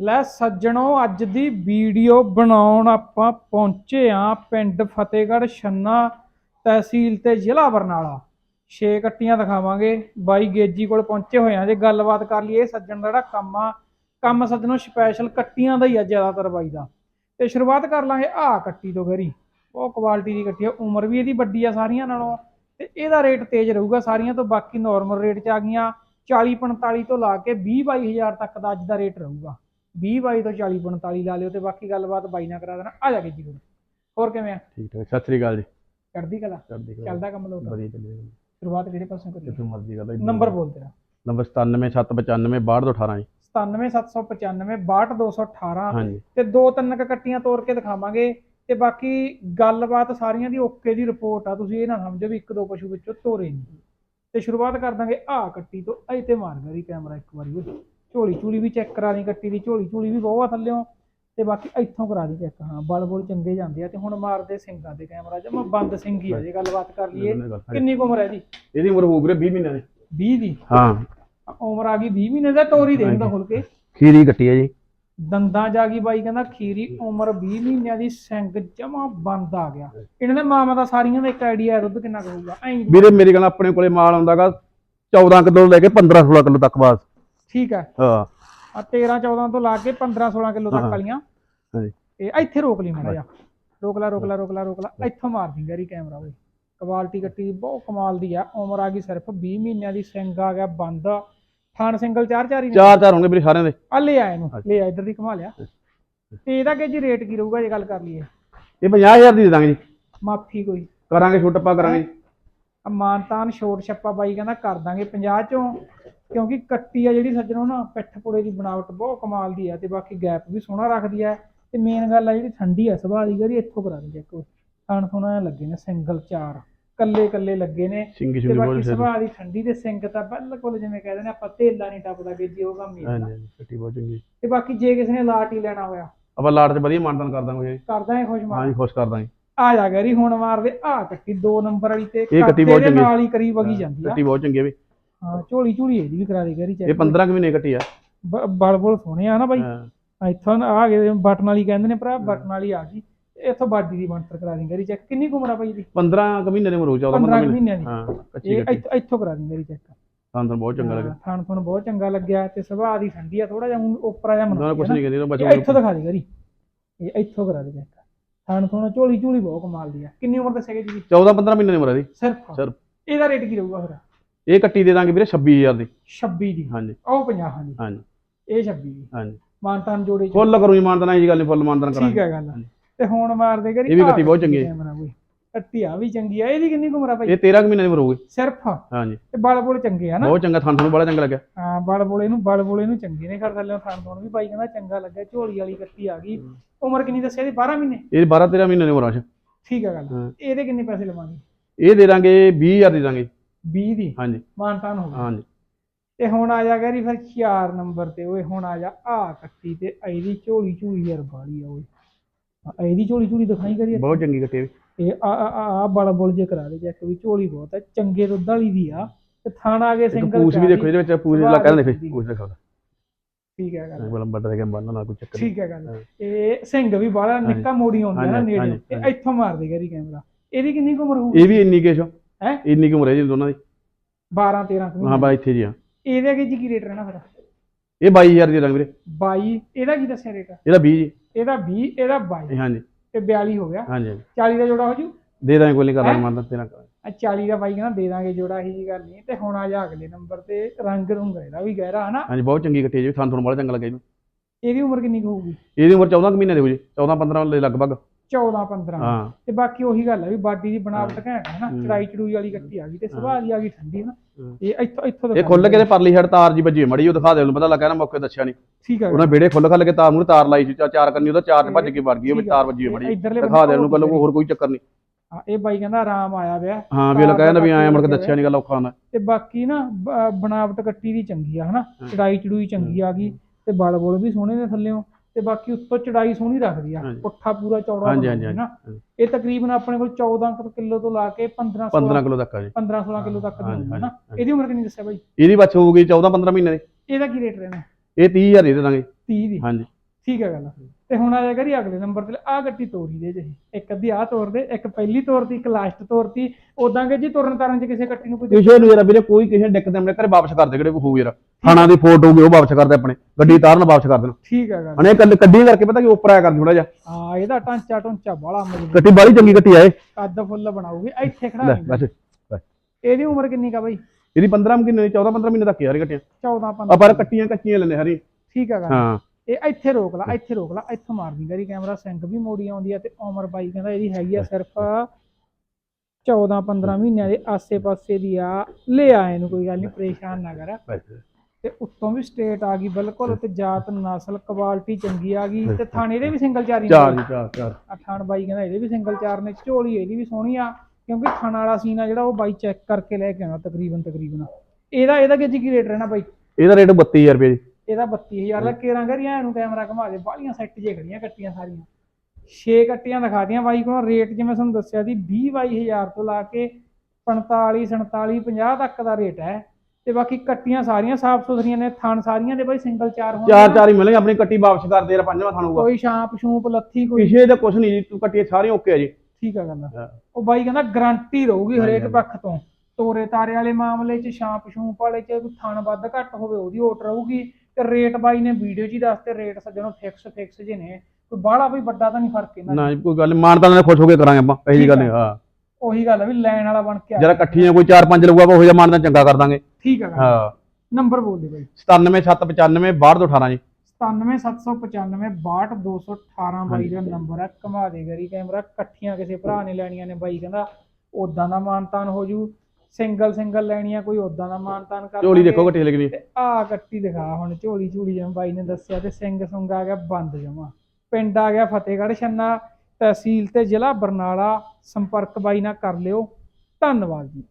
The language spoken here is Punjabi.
ਲੈ ਸੱਜਣੋ, ਅੱਜ ਦੀ ਵੀਡੀਓ ਬਣਾਉਣ ਆਪਾਂ ਪਹੁੰਚੇ ਆ ਪਿੰਡ ਫਤਿਹਗੜ੍ਹ ਛੰਨਾ ਤਹਿਸੀਲ ਤੇ ਜ਼ਿਲ੍ਹਾ ਬਰਨਾਲਾ। ਛੇ ਕੱਟੀਆਂ ਦਿਖਾਵਾਂਗੇ। ਬਾਈ ਗੇਜੀ ਕੋਲ ਪਹੁੰਚੇ ਹੋਏ ਆ ਜੇ ਗੱਲਬਾਤ ਕਰ ਲਈਏ ਸੱਜਣ ਦਾ ਜਿਹੜਾ ਕੰਮ ਆ, ਕੰਮ ਸੱਜਣੋ ਸਪੈਸ਼ਲ ਕੱਟੀਆਂ ਦਾ ਹੀ ਆ ਜ਼ਿਆਦਾਤਰ ਬਾਈ ਦਾ। ਤੇ ਸ਼ੁਰੂਆਤ ਕਰ ਲਾਂਗੇ ਆਹ ਕੱਟੀ ਤੋਂ ਗਰੀ ਉਹ ਕੁਆਲਿਟੀ ਦੀ ਕੱਟੀ ਆ। ਉਮਰ ਵੀ ਇਹਦੀ ਵੱਡੀ ਆ ਸਾਰੀਆਂ ਨਾਲੋਂ। ਤੇ ਇਹਦਾ ਰੇਟ ਤੇਜ਼ ਰਹੂਗਾ। ਸਾਰੀਆਂ ਤੋਂ ਬਾਕੀ ਨਾਰਮਲ ਰੇਟ 'ਚ ਆ ਗਈਆਂ 40 45 ਤੋਂ ਲਾ ਕੇ 20 22 ਹਜ਼ਾਰ ਤੱਕ ਦਾ ਅੱਜ ਦਾ ਰੇਟ ਰਹੂਗਾ। 20 22 ਤੋਂ 40 45 ਲਾ ਲਿਓ ਤੇ ਬਾਕੀ ਗੱਲਬਾਤ ਬਾਈ ਨਾਲ ਕਰਾ ਦੇਣਾ ਆ ਜਾ ਕੇ ਜੀ ਕੋਲ ਹੋਰ ਕਿਵੇਂ ਆ? ਠੀਕ ਠਾਕ ਸਤਿ ਸ੍ਰੀ ਅਕਾਲ ਜੀ। ਚੜ੍ਹਦੀ ਕਲਾ? ਚੜ੍ਹਦੀ ਕਲਾ। ਚੱਲਦਾ ਕੰਮ ਲੋਟ ਵਧੀਆ ਚੱਲੀ ਸ਼ੁਰੂਆਤ ਕਿਹੜੇ ਪਾਸੋਂ ਕਰੀਏ? ਜਿੱਥੋਂ ਮਰਜ਼ੀ ਕਰਦਾ ਨੰਬਰ ਬੋਲ ਤੇਰਾ। ਨੰਬਰ 97795 6218 ਜੀ। 97795 62218 ਹਾਂਜੀ। ਤੇ ਦੋ ਤਿੰਨ ਕੁ ਕੱਟੀਆਂ ਤੋੜ ਕੇ ਦਿਖਾਵਾਂਗੇ। ਤੇ ਬਾਕੀ ਗੱਲਬਾਤ ਸਾਰੀਆਂ ਦੀ ਓਕੇ ਦੀ ਰਿਪੋਰਟ ਆ। ਤੁਸੀਂ ਇਹ ਨਾ ਸਮਝੋ ਵੀ ਇੱਕ ਦੋ ਪਸ਼ੂ ਵਿੱਚੋਂ ਤੋਰੇ ਨਹੀਂ। ਤੇ ਸ਼ੁਰੂਆਤ ਕਰ ਦਾਂਗੇ ਆਹ ਕੱਟੀ ਤੋਂ। ਅਜੇ ਤੇ ਮਾਰ ਗਰੀ ਕੈਮਰਾ ਇੱਕ ਵਾਰੀ। ਓਏ। ਝੋਲੀ ਝੂਲੀ ਵੀ ਚੈੱਕ ਕਰਾ ਦੀ ਕੱਟੀ ਦੀ ਝੋਲੀ ਝੂਲੀ ਵੀ ਬਹੁਤ ਆ ਥੱਲਿਓਂ ਤੇ ਬਾਕੀ ਇੱਥੋਂ ਕਰਾ ਦੀ ਚੈੱਕ ਹਾਂ ਬਲ ਬੁਲ ਚੰਗੇ ਜਾਂਦੇ ਆ ਤੇ ਹੁਣ ਮਾਰਦੇ ਸਿੰਘਾਂ ਤੇ ਕੈਮਰਾ ਜਮਾ ਬੰਦ ਸਿੰਘ ਹੀ ਆ ਜੇ ਗੱਲਬਾਤ ਕਰ ਲਈਏ। ਕਿੰਨੀ ਕੁ ਉਮਰ ਹੈ ਜੀ ਇਹਦੀ ਉਮਰ ਹੋਊ ਵੀਰੇ 20 ਮਹੀਨਿਆਂ ਦੀ। 20 ਦੀ? ਹਾਂ। ਉਮਰ ਆ ਗਈ 20 ਮਹੀਨੇ ਦਾ ਤੋਰੀ ਦੇ ਦਿੰਦਾ ਖੁੱਲ ਕੇ ਖੀਰੀ ਕੱਟੀ ਹੈ ਜੀ। ਦੰਦਾਂ ਜਾ ਗਈ ਬਾਈ ਕਹਿੰਦਾ ਖੀਰੀ ਉਮਰ 20 ਮਹੀਨਿਆਂ ਦੀ ਸਿੰਘ ਜਮਾ ਬੰਦ ਆ ਗਿਆ। ਇਹਨਾਂ ਦੇ ਮਾਮਾ ਦਾ ਸਾਰੀਆਂ ਦਾ ਇੱਕ ਆਈਡੀਆ ਦੁੱਧ ਕਿੰਨਾ ਕੁ ਹੋਊਗਾ? ਐਂ ਵੀਰੇ ਮੇਰੀ ਗੱਲ ਆਪਣੇ ਕੋਲੇ ਮਾਲ ਆਉਂਦਾਗਾ 14 ਕਿਲੋ ਲੈ ਕੇ 15 16 ਕਿਲੋ ਤੱਕ ਬਾਅਦ ਠੀਕ ਹੈ। ਹਾਂ। ਆ 13 14 ਤੋਂ ਲਾ ਕੇ 15 16 ਕਿਲੋ ਤੱਕ। ਵਾਲੀਆਂ। ਹਾਂਜੀ। ਇਹ ਇੱਥੇ ਰੋਕ ਲਈ ਮਾੜਾ ਜਾ ਰੋਕ ਲਾ ਰੋਕ ਲਾ ਰੋਕ ਲਾ ਰੋਕ ਲਾ। ਇੱਥੋਂ ਮਾਰ ਦੀ ਗਰੀ ਕੈਮਰਾ ਓਏ ਕੁਆਲਿਟੀ ਕੱਟੀ ਬਹੁਤ ਕਮਾਲ ਦੀ ਆ। ਉਮਰ ਆ ਗਈ ਸਿਰਫ 20 ਮਹੀਨਿਆਂ ਦੀ ਸਿੰਘ ਆ ਗਿਆ ਬੰਦ। ਥਾਣ ਸਿੰਗਲ ਚਾਰ ਚਾਰ ਹੀ ਨੇ। ਚਾਰ ਚਾਰ ਹੋਣਗੇ ਵੀਰੇ ਸਾਰਿਆਂ ਦੇ। ਆ ਲੈ ਆ ਇਹਨੂੰ। ਲੈ ਆ ਇੱਧਰ ਦੀ ਘੁਮਾ ਲਿਆ। ਤੇ ਇਹਦਾ ਕਿ ਜੀ ਰੇਟ ਕੀ ਰਹੂਗਾ ਜੇ ਗੱਲ ਕਰ ਲਈਏ? ਇਹ 50000 ਦੀ ਦੇ ਦਾਂਗੇ ਜੀ। ਮਾਫੀ ਕੋਈ। ਕਰਾਂਗੇ ਛੋਟ ਆਪਾਂ ਕਰਾਂਗੇ। ਮਾਨਤਾਨ ਛੋਟ ਛੱਪਾ ਬਾਈ ਕਹਿੰਦਾ ਕਰ ਦਾਂਗੇ 50 ਚੋਂ। ਕਿਉਂਕਿ ਕੱਟੀ ਆ ਜਿਹੜੀ ਸੱਜਣੋ ਨਾ ਪਿੱਠ ਪੁੜੇ ਦੀ ਬਣਾਵਟ ਬਹੁਤ ਕਮਾਲ ਦੀ ਆ ਤੇ ਬਾਕੀ ਗੈਪ ਵੀ ਸੋਹਣਾ ਰੱਖਦੀ ਆ। ਤੇ ਮੇਨ ਗੱਲ ਆ ਜਿਹੜੀ ਠੰਡੀ ਆ ਸੁਭਾਅ ਦੀ ਗਰੀ ਇੱਥੋਂ ਕਰਾ ਦੇ ਚੈੱਕ ਖਾਣ ਸੋਹਣਾ ਲੱਗੇ ਨੇ ਸਿੰਗਲ ਚਾਰ। ਕੱਲੇ ਕੱਲੇ ਲੱਗੇ ਨੇ ਤੇ ਬਾਕੀ ਸੁਭਾਅ ਦੀ ਠੰਡੀ ਦੇ ਸਿੰਘ ਤਾਂ ਬਿਲਕੁਲ ਜਿਵੇਂ ਕਹਿੰਦੇ ਨੇ ਆਪਾਂ ਤੇਲਾ ਨਹੀਂ ਟੱਪਦਾ ਕਿ ਜੀ ਉਹ ਕੰਮ ਹੀ ਹਾਂਜੀ ਕੱਟੀ ਬਹੁਤ ਚੰਗੀ। ਤੇ ਬਾਕੀ ਜੇ ਕਿਸੇ ਨੇ ਲਾਟ ਹੀ ਲੈਣਾ ਹੋਇਆ। ਆਪਾਂ ਲਾਟ 'ਚ ਵਧੀਆ ਮਾਨਤਨ ਕਰ ਦਾਂਗੇ ਜੀ। ਕਰਦਾ ਹੈ ਖੁਸ਼ ਮਾਰ ਹਾਂਜੀ ਖੁਸ਼ ਕਰ ਦਾਂਗੇ। ਆ ਜਾ ਗਰੀ ਹੁਣ ਮਾਰਦੇ ਆ ਕੱਟੀ ਦੋ ਨੰਬਰ ਵਾਲੀ ਤੇ ਇਹ ਕੱਟੀ ਬਹੁਤ ਚੰਗੀ। ਨਾਲ ਹੀ ਕਰੀ ਵਗੀ ਜਾਂਦੀ ਆ। ਕੱਟੀ ਬਹੁਤ ਚੰਗੀ ਵੀ। ਹਾਂ ਝੋਲੀ ਝੋਲੀ ਇਹਦੀ ਵੀ ਕਰਾ ਦੇ ਗਰੀ ਇਹ ਚੈੱਕ 15 ਕੁ ਮਹੀਨੇ ਕੱਟੀ ਆ। ਬਲ ਬਲ ਸੋਹਣੇ ਆ ਨਾ ਬਾਈ। ਹਾਂ। ਇੱਥੋਂ ਆ ਗਏ ਬਟਨ ਵਾਲੀ ਕਹਿੰਦੇ ਨੇ ਭਰਾ ਬਟਨ ਵਾਲੀ ਆ ਗਈ। ਤੇ ਇੱਥੋਂ ਬਾਡੀ ਦੀ ਬਣਤਰ ਕਰਾ ਦੀ ਗਰੀ ਚੈੱਕ ਕਿੰਨੀ ਕੁ ਉਮਰ ਆ ਬਾਈ ਦੀ 15 ਕੁ ਮਹੀਨੇ ਦੀ ਹੋਊ 14 15 15 ਮਹੀਨੇ ਮਹੀਨਿਆਂ ਦੀ। ਹਾਂ ਕੱਚੀ ਇਹ ਕੱਟੀ। ਇੱਥੋਂ ਇੱਥੋਂ ਕਰਾ ਦੀ ਗਰੀ ਚੈੱਕ ਸਾਨੂੰ ਬਹੁਤ ਚੰਗਾ ਲੱਗਾ ਖਾਣ ਤੁਹਾਨੂੰ ਬਹੁਤ ਚੰਗਾ ਲੱਗਿਆ ਤੇ ਸੁਭਾਅ ਦੀ ਠੰਡੀ ਆ ਥੋੜਾ ਜਿਹਾ ਉੱਪਰਾ ਜਿਹਾ ਨੇ ਕੁਝ ਮਨਾ ਨਹੀਂ ਕਹਿੰਦੇ ਇਹ ਬੱਚੇ ਇੱਥੋਂ ਦਿਖਾ ਦੇ ਗਰੀ ਇਹ ਇੱਥੋਂ ਕਰਾ ਦੇ ਚੈੱਕ ਖਾਣ ਤੁਹਾਨੂੰ ਝੋਲੀ ਝੋਲੀ ਬਹੁਤ ਕਮਾਲ ਦੀ ਆ। ਕਿੰਨੀ ਉਮਰ ਦੱਸੇਗੇ ਜੀ? 14 15 ਮਹੀਨੇ ਦੀ ਉਮਰ ਦੀ ਸਿਰਫ। ਸਿਰਫ। ਇਹਦਾ ਰੇਟ ਕੀ ਰਹੂਗਾ ਫਿਰ? ਇਹ ਕੱਟੀ ਦੇ ਦਾਂਗੇ ਵੀਰੇ 26000 ਦੀ। 26 ਦੀ। ਹਾਂਜੀ। ਉਹ 50 ਦੀ ਹਾਂਜੀ। ਇਹ 26 ਦੀ। ਹਾਂਜੀ। ਮਾਨਤਾਨ ਜੋੜੇ ਚ। ਫੁੱਲ ਕਰੂੰ ਇਮਾਨਦਾਰ ਨਾਲ ਇਹ ਗੱਲ ਨਹੀਂ ਫੁੱਲ ਇਮਾਨਦਾਰ ਠੀਕ ਕਰਾਂਗੇ ਹੈ ਗੱਲ ਤੇ ਹੁਣ ਮਾਰਦੇ ਕਰੀ ਇਹ ਵੀ ਕੱਟੀ ਬਹੁਤ ਚੰਗੀ ਹੈ। ਕੱਟੀ ਆ ਵੀ ਚੰਗੀ ਆ। ਇਹਦੀ ਕਿੰਨੀ ਕੁ ਉਮਰ ਆ ਭਾਈ? ਇਹ 13 ਕੁ ਮਹੀਨੇ ਦੀ ਉਮਰ ਹੋਊਗੀ। ਸਿਰਫ? ਹਾਂਜੀ। ਤੇ ਬਲ ਬੁਲ ਚੰਗੇ ਆ ਨਾ? ਬਹੁਤ ਚੰਗਾ ਥਾਂ ਤੁਹਾਨੂੰ ਬੜਾ ਚੰਗਾ ਲੱਗਿਆ। ਹਾਂ ਬਲ ਬੁਲ ਇਹਨੂੰ ਬਲ ਬੁਲ ਇਹਨੂੰ ਚੰਗੇ ਨੇ ਕਰ ਥੱਲੇ ਥਾਣ ਤੋਂ ਵੀ। ਬਾਈ ਕਹਿੰਦਾ ਚੰਗਾ ਲੱਗਿਆ ਝੋਲੀ ਵਾਲੀ ਕੱਟੀ ਆ ਗਈ। ਉਮਰ ਕਿੰਨੀ ਦੱਸਿਆ ਇਹਦੀ? 12 ਮਹੀਨੇ? ਇਹ 12 13 ਮਹੀਨੇ ਦੀ ਉਮਰ ਆ। ਠੀਕ ਹੈ ਗੱਲ। ਹਾਂ। ਇਹਦੇ ਕਿੰਨੇ ਪੈਸੇ ਲਵਾਂਗੇ? ਇਹ ਦੇ ਦਾਂਗੇ 20000 ਦੇ ਦਾਂਗੇ। 20 ਦੀ। ਹਾਂਜੀ। ਮਾਨਤਾਨ ਹੋ ਗਿਆ। ਹਾਂਜੀ। ਤੇ ਹੁਣ ਆ ਜਾ ਗਰੀ ਫਿਰ 4 ਨੰਬਰ ਤੇ ਓਏ ਹੁਣ ਆ ਜਾ ਆ ਕੱਟੀ ਤੇ ਇਹਦੀ ਝੋਲੀ ਝੂਲੀ ਯਾਰ ਬਾਲੀ ਆ ਓਏ। ਆ ਇਹਦੀ ਝੋਲੀ ਝੂਲੀ ਦਿਖਾਈ ਕਰੀ ਬਹੁਤ ਚੰਗੀ ਕੱਟੀ ਵੀ। ਇਹ ਆ ਆ ਆ- ਆ ਬਲ ਬੁਲ ਜੇ ਕਰਾ ਦੇ ਚੈੱਕ ਵੀ ਝੋਲੀ ਬਹੁਤ ਹੈ ਚੰਗੇ ਦੁੱਧ ਵਾਲੀ ਦੀ ਆ। ਤੇ ਥਾਣਾ ਆ ਕੇ ਸਿੰਗਲ ਪੂਛ ਵੀ ਦੇਖੋ ਇਹਦੇ ਵਿੱਚ ਪੂਛ ਸੁਭਾਅ ਲਾ ਕਹਿੰਦੇ ਦੀ ਦੇਖੋ ਪੂਛ ਦੇਖੋ ਠੀਕ ਹੈ ਗੱਲ। ਬਲਮ ਬੱਟ ਦੇ ਕੇ ਬੰਨਣਾ ਨਾ ਕੋਈ ਚੱਕਰ ਠੀਕ ਹੈ ਗੱਲ। ਇਹ ਸਿੰਘ ਵੀ ਬਾਹਲਾ ਨਿੱਕਾ ਮੋੜੀ ਆਉਂਦਾ ਨਾ ਨੇੜੇ ਤੇ। ਇੱਥੋਂ ਮਾਰ ਦੇ ਗਰੀ ਕੈਮਰਾ। ਇਹਦੀ ਕਿੰਨੀ ਕੁ ਉਮਰ ਹੋਊ ਇਹ ਵੀ ਇੰਨੀ ਕੇਸ਼ ਹੈਂ? ਇੰਨੀ ਕੁ ਉਮਰ ਹੈ ਜੀ ਦੋਨਾਂ ਦੀ? 12 13 ਕੁ ਹਾਂ ਮਹੀਨੇ। ਬਾ ਇੱਥੇ ਜੀ ਆ। ਇਹਦੇ ਅੱਗੇ ਜੀ ਕੀ ਰੇਟ ਰਹਿਣਾ ਫਿਰ? ਇਹ 22000 ਦੀ ਦਾਂਗੇ ਵੀਰੇ। 22 ਇਹਦਾ ਕੀ ਦੱਸਿਆ ਰੇਟ ਇਹਦਾ 20 ਜੀ। ਇਹਦਾ 20 ਇਹਦਾ 22 ਇਹ ਹਾਂਜੀ। ਤੇ 42 ਹੋ ਗਿਆ। ਹਾਂਜੀ ਹਾਂਜੀ। 40 ਦਾ ਜੋੜਾ ਹੋ ਜੂ? ਦੇ ਦਾਂਗੇ ਕੋਈ ਨਹੀਂ ਕਰਾਂਗੇ ਹੈਂ? ਮੰਨਦਾ ਤੇਰਾ ਕਰਾਂਗੇ ਆ 40 ਦਾ ਬਾਈ ਕਹਿੰਦਾ ਦੇ ਦਾਂਗੇ ਜੋੜਾ ਇਹੀ ਜੀ ਗੱਲ ਨਹੀਂ। ਤੇ ਹੁਣ ਆ ਜਾ ਅਗਲੇ ਨੰਬਰ ਤੇ ਰੰਗ ਰੁੰਗ ਇਹਦਾ ਵੀ ਗਹਿਰਾ ਹਨਾ? ਹਾਂਜੀ ਬਹੁਤ ਚੰਗੀ ਕੱਟੀ ਹੈ ਜੀ ਥਾਂ ਤੁਹਾਨੂੰ ਬੜਾ ਚੰਗਾ ਲੱਗਿਆ ਜੀ ਇਹਦੀ ਉਮਰ ਕਿੰਨੀ ਕੁ ਹੋਊਗੀ? ਇਹਦੀ ਉਮਰ 14 ਕੁ ਮਹੀਨੇ ਦੀ ਹੋ ਜੀ 14 15 ਦੇ ਲਗਭਗ। 14 15 ਹਾਂ। ਤੇ ਬਾਕੀ ਉਹੀ ਗੱਲ ਹੈ ਵੀ ਬਾਡੀ ਦੀ ਬਣਾਵਟ ਘੈਂਟ ਹੈ ਨਾ। ਚੜਾਈ ਚੜੂਈ ਵਾਲੀ ਕੱਟੀ ਆ ਗਈ ਤੇ ਸੁਭਾਅ ਦੀ ਆ ਗਈ ਠੰਡੀ ਨਾ। ਇਹ ਇੱਥੋਂ ਇੱਥੋਂ ਇਹ ਖੁੱਲ ਕੇ। ਤੇ ਪਰਲੀ ਛੜ ਤਾਰ ਜੀ ਵੱਜੀ ਮੜੀ ਉਹ ਦਿਖਾ ਦੇ ਉਹਨੂੰ ਪਤਾ ਲੱਗਾ ਨਾ ਮੌਕੇ ਦੱਸਿਆ ਨਹੀਂ। ਠੀਕ ਹੈ ਉਹਨਾਂ ਬੇੜੇ ਖੁੱਲ ਖੱਲ ਕੇ ਤਾਰ ਨੂੰ ਤਾਰ ਲਾਈ ਸੀ ਚਾ- ਚਾਰ ਕਰਨੀ ਉਹਦਾ ਚਾਰ ਚ ਭੱਜ ਕੇ ਵੜ ਗਈ ਉਹ ਤਾਰ। ਵੱਜੀ ਮੜੀ ਦਿਖਾ ਦੇ ਉਹਨੂੰ ਕੱਲ ਹੋਰ ਕੋਈ ਚੱਕਰ ਨਹੀਂ। ਹਾਂ, ਇਹ ਬਾਈ ਕਹਿੰਦਾ ਆਰਾਮ ਆਇਆ ਵਿਆ ਹਾਂ ਵੀ ਲੱਗਾ ਨਾ ਵੀ ਆਇਆ ਮੁੜ ਕੇ ਦੱਸਿਆ ਨਹੀਂ ਗੱਲ ਔਖਾ ਹੁੰਦਾ। ਤੇ ਬਾਕੀ ਨਾ ਬਣਾਵਟ ਕੱਟੀ ਦੀ ਚੰਗੀ ਆ ਹਨਾ। ਚੜਾਈ ਚੜੂਈ ਚੰਗੀ ਆ ਗਈ ਤੇ ਬਲ ਬੁਲ ਵੀ ਸੋਹਣੇ ਨੇ ਥੱਲਿਓਂ ਤੇ ਬਾਕੀ ਉੱਤੋਂ ਚੜਾਈ ਸੋਹਣੀ ਰੱਖਦੀ ਆ ਹਾਂਜੀ। ਪੁੱਠਾ ਪੂਰਾ ਚੌੜਾ ਹਾਂਜੀ, ਹਾਂਜੀ, ਨਾ। ਹਾਂਜੀ। ਇਹ ਤਕਰੀਬਨ ਆਪਣੇ ਕੋਲ 14 ਕਿਲੋ ਤੋਂ ਲਾ ਕੇ 15 15 ਕਿਲੋ ਤੱਕ ਆ ਜੀ। 15 16 ਕਿਲੋ ਤੱਕ ਦੀ ਹਾਂਜੀ, ਹੋਊਗੀ ਨਾ। ਹਾਂਜੀ। ਇਹਦੀ ਉਮਰ ਕਿੰਨੀ ਦੱਸਿਆ ਬਾਈ? ਇਹਦੀ ਬੱਚ ਹੋਊਗੀ 14 15 ਮਹੀਨੇ ਦੀ। ਇਹਦਾ ਕੀ ਰੇਟ ਰਹਿਣਾ? ਇਹ 30000 ਦੇ ਦਾਂਗੇ। 30 ਦੀ। ਹਾਂਜੀ। ਠੀਕ ਹੈ ਗੱਲ। ਤੇ ਹੁਣ ਆ ਜਾ ਕਰੀ ਅਗਲੇ ਨੰਬਰ ਤੇ ਆ ਗੱਟੀ ਤੋਰੀ ਦੇ ਜੇ ਇੱਕ ਅੱਧੀ ਆ ਤੋਰ ਦੇ ਇੱਕ ਪਹਿਲੀ ਤੋਰਤੀ ਇੱਕ ਲਾਸਟ ਤੋਰਤੀ ਉਦਾਂ ਕਿ ਜੀ ਤੁਰਨ ਤਾਰਨ ਚ ਕਿਸੇ ਗੱਟੀ ਨੂੰ ਕੋਈ ਕਿਸੇ ਨੂੰ ਯਾਰ ਵੀਰੇ ਕੋਈ ਕਿਸੇ ਡਿੱਕ ਤੇ ਆਪਣੇ ਘਰੇ ਵਾਪਸ ਕਰ ਦੇ ਕਿਹੜੇ ਹੋਊ ਯਾਰ। ਥਾਣਾ ਦੀ ਫੋਟੋ ਹੋਊਗੀ ਉਹ ਵਾਪਸ ਕਰਦੇ ਆਪਣੇ। ਗੱਡੀ ਤਾਰਨ ਵਾਪਸ ਕਰ ਦੇਣ। ਠੀਕ ਹੈ ਗੱਲ। ਹਣੇ ਕੱਲ ਕੱਢੀ ਕਰਕੇ ਪਤਾ ਕਿ ਉੱਪਰ ਆਇਆ ਕਰ ਥੋੜਾ ਜਿਹਾ। ਹਾਂ ਇਹਦਾ ਢਾਂਚਾ ਢੁੰਚਾ ਬੜਾ ਮਜ਼ਬੂਤ। ਗੱਡੀ ਬਾਲੀ ਚੰਗੀ ਗੱਟੀ ਆਏ ਕੱਦ ਫੁੱਲ ਬਣਾਉਗੀ ਇੱਥੇ ਖੜਾ ਬਸ। ਇਹਦੀ ਉਮਰ ਕਿੰਨੀ ਕਾ ਬਾਈ? ਇਹਦੀ 15 ਮਹੀਨੇ 14 15 ਮਹੀਨੇ ਤੱਕ ਯਾਰ ਗੱਟੀਆਂ 14 15 ਆਪਾਂ ਕੱਟੀਆਂ ਕੱਚੀਆਂ ਲੈਂਦੇ ਹਰੀ। ਠੀਕ ਹੈ ਗੱਲ। ਹਾਂ। ਇਹ ਇੱਥੇ ਰੋਕ ਲਾ ਇੱਥੇ ਰੋਕ ਲਾ ਇੱਥੋਂ ਮਾਰਦੀ ਕਰੀ ਕੈਮਰਾ ਸਿੰਕ ਵੀ ਮੋੜੀ ਆਉਂਦੀ ਆ ਤੇ ਉਮਰ ਬਾਈ ਕਹਿੰਦਾ ਇਹਦੀ ਹੈਗੀ ਆ ਸਿਰਫ 14 15 ਮਹੀਨਿਆਂ ਦੇ ਆਸੇ-ਪਾਸੇ ਦੀ ਆ ਲੈ ਆ ਇਹਨੂੰ ਕੋਈ ਗੱਲ ਨਹੀਂ ਪਰੇਸ਼ਾਨ ਨਾ ਕਰ। ਤੇ ਉੱਤੋਂ ਵੀ ਸਟੇਟ ਆ ਗਈ ਬਿਲਕੁਲ ਤੇ ਜਾਤ ਨਸਲ ਕੁਆਲਿਟੀ ਚੰਗੀ ਆ ਗਈ ਤੇ ਥਾਣੇ ਦੇ ਵੀ ਸਿੰਗਲ ਚਾਰ ਹੀ ਚਾਰ ਚਾਰ। ਚਾਰ ਥਾਣ ਬਾਈ ਕਹਿੰਦਾ ਇਹਦੇ ਵੀ ਸਿੰਗਲ ਚਾਰ ਨੇ ਝੋਲੀ ਇਹਦੀ ਵੀ ਸੋਹਣੀ ਆ ਕਿਉਂਕਿ ਥਾਣ ਵਾਲਾ ਸੀਨ ਆ ਜਿਹੜਾ ਉਹ ਬਾਈ ਚੈੱਕ ਕਰਕੇ ਲੈ ਕੇ ਆਉਣਾ ਤਕਰੀਬਨ ਤਕਰੀਬਨ ਇਹਦਾ ਇਹਦਾ ਕਿ ਕੀ ਰੇਟ ਰਹਿਣਾ ਬਾਈ? ਇਹਦਾ ਰੇਟ 32000 ਰੁਪਏ ਜੀ। ਇਹਦਾ 32000 ਦਾ ਕੇਰਾਂ ਕਰੀਆਂ ਇਹਨੂੰ ਕੈਮਰਾ ਘੁਮਾ ਦੇ ਬਾਲੀਆਂ ਸੈੱਟ ਜੇ ਖੜੀਆਂ ਕੱਟੀਆਂ ਸਾਰੀਆਂ। 6 ਕੱਟੀਆਂ ਦਿਖਾਤੀਆਂ ਬਾਈ ਕੋਲ ਰੇਟ ਜਿਵੇਂ ਤੁਹਾਨੂੰ ਦੱਸਿਆ ਸੀ 20 22000 ਤੋਂ ਲਾ ਕੇ 45 47 50 ਤੱਕ ਦਾ ਰੇਟ ਹੈ। ਤੇ ਬਾਕੀ ਕੱਟੀਆਂ ਸਾਰੀਆਂ ਸਾਫ਼ ਸੁਥਰੀਆਂ ਨੇ ਥਣ ਸਾਰੀਆਂ ਦੇ ਬਾਈ ਸਿੰਗਲ ਚਾਰ ਹੋਣ ਚਾਰ ਚਾਰ ਹੀ ਮਿਲਣਗੇ ਆਪਣੀ ਕੱਟੀ ਵਾਪਸ ਕਰ ਦੇ ਪੰਜਵਾਂ ਥਾਣੂਗਾ ਕੋਈ ਸ਼ਾਂਪ ਸ਼ੂਪ ਲੱਥੀ ਕੋਈ ਪਿਛੇ ਤੇ ਕੁਛ ਨਹੀਂ ਜੀ ਤੂੰ ਕੱਟੀਆਂ ਸਾਰੀਆਂ ਓਕੇ ਆ ਜੀ। ਠੀਕ ਆ ਹਾਂ। ਉਹ ਬਾਈ ਕਹਿੰਦਾ ਗਾਰੰਟੀ ਰਹੂਗੀ ਹਰੇਕ। ਪੱਖ ਤੋਂ। ਤੋਰੇ ਤਾਰੇ ਵਾਲੇ ਮਾਮਲੇ 'ਚ ਸ਼ਾਂਪ ਸ਼ੂਪ ਵਾਲੇ 'ਚ ਥਣ ਵੱਧ ਘੱਟ ਹੋਵੇ ਉਹਦੀ ਓਟ ਰਹੂਗੀ। ਤੇ ਰੇਟ ਬਾਈ ਨੇ ਵੀਡੀਓ ਹੀ ਦੱਸਤੇ ਰੇਟ ਸੱਜਣੋ ਫਿਕਸ ਫਿਕਸ ਜੇ ਨੇ। ਕੋਈ ਬਾਹਲਾ ਵੀ ਵੱਡਾ ਤਾਂ ਨਹੀਂ ਫ਼ਰਕ ਇਹਨਾਂ। ਨਾ ਜੀ ਕੋਈ ਗੱਲ ਮਾਨਤਾ ਨਾਲ ਖੁਸ਼ ਹੋ ਕੇ ਕਰਾਂਗੇ ਆਪਾਂ ਇਹੀ ਜੀ ਗੱਲ ਨਹੀਂ ਹਾਂ। ਉਹੀ ਗੱਲ ਆ ਵੀ ਲੈਣ ਵਾਲਾ ਬਣ ਕੇ ਆ ਜਿਹੜਾ ਇਕੱਠੀਆਂ ਕੋਈ ਚਾਰ ਪੰਜ ਲਊਗਾ ਆਪਾਂ ਉਹ ਜਿਹਾ ਮਾਨਤਾ ਚੰਗਾ ਕਰ ਦਾਂਗੇ। ਠੀਕ ਆ। ਹਾਂ। ਨੰਬਰ ਬੋਲ ਦੇ ਬਾਈ। 97795 6218 ਜੀ। 97795 62218 ਬਾਈ ਦਾ ਨੰਬਰ ਹੈ ਘਮਾ ਦੇ ਗਰੀ ਕੈਮਰਾ। ਇਕੱਠੀਆਂ ਕਿਸੇ ਭਰਾ ਨੇ ਲੈਣੀਆਂ ਨੇ ਬਾਈ ਕਹਿੰਦਾ ਉਦਾਂ ਦਾ ਮਾਨਤਾਨ ਹੋ ਜੂ। ਸਿੰਗਲ ਸਿੰਗਲ ਲੈਣੀਆਂ ਕੋਈ ਉਦਾਂ ਦਾ ਮਾਨਤਾਨ ਕਰ ਝੋਲੀ। ਦੇਖੋ ਕੱਟੀ ਲੱਗਣੀ ਆ ਕੱਟੀ ਦਿਖਾ ਹੁਣ ਝੋਲੀ ਝੂਲੀ ਜਿਵੇਂ ਬਾਈ ਨੇ ਦੱਸਿਆ ਤੇ ਸਿੰਘ ਸੁੰਗ ਆ ਗਿਆ ਬੰਦ ਜਮਾ। ਪਿੰਡ ਆ ਗਿਆ ਫਤਿਹਗੜ੍ਹ ਛੰਨਾ ਤਹਿਸੀਲ ਤੇ ਜ਼ਿਲ੍ਹਾ ਬਰਨਾਲਾ ਸੰਪਰਕ ਬਾਈ ਨਾਲ ਕਰ ਲਿਓ। ਧੰਨਵਾਦ ਜੀ।